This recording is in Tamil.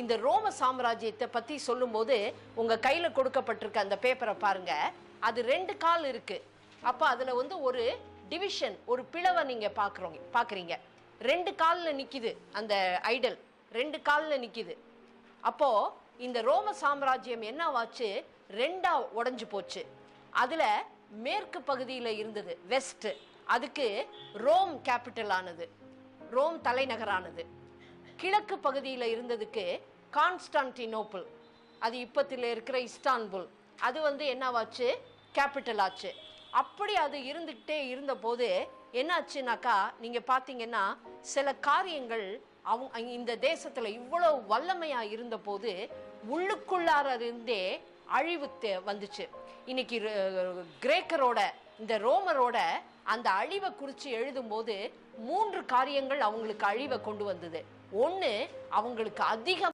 இந்த ரோம சாம்ராஜ்யத்தை பற்றி சொல்லும்போது உங்கள் கையில் கொடுக்கப்பட்டிருக்க அந்த பேப்பரை பாருங்கள் அது ரெண்டு கால் இருக்குது அப்போ அதில் வந்து ஒரு டிவிஷன் ஒரு பிளவை நீங்கள் பார்க்குறோங்க பார்க்குறீங்க ரெண்டு காலில் நிற்கிது அந்த ஐடல் ரெண்டு காலில் நிற்கிது அப்போது இந்த ரோம சாம்ராஜ்யம் என்னவாச்சு? ரெண்டாக உடஞ்சி போச்சு. அதில் மேற்கு பகுதியில் இருந்தது வெஸ்ட்டு அதுக்கு ரோம் கேபிட்டல் ஆனது. ரோம் தலைநகரானது. கிழக்கு பகுதியில் இருந்ததுக்கு கான்ஸ்டான்டினோப்பிள். அது இப்பத்தில் இருக்கிற இஸ்தான்புல். அது வந்து என்னவாச்சு? கேபிட்டல் ஆச்சு. அப்படி அது இருந்துக்கிட்டே இருந்தபோது என்னாச்சுனாக்கா நீங்கள் பார்த்தீங்கன்னா சில காரியங்கள் அவங்க இந்த தேசத்தில் இவ்வளோ வல்லமையாக இருந்தபோது உள்ளுக்குள்ளார இருந்தே அழிவு தே- வந்துச்சு. இன்னைக்கு கிரேக்கரோட இந்த ரோமரோட அந்த அழிவை குறித்து எழுதும்போது மூன்று காரியங்கள் அவங்களுக்கு அழிவை கொண்டு வந்தது. ஒன்று அவங்களுக்கு அதிக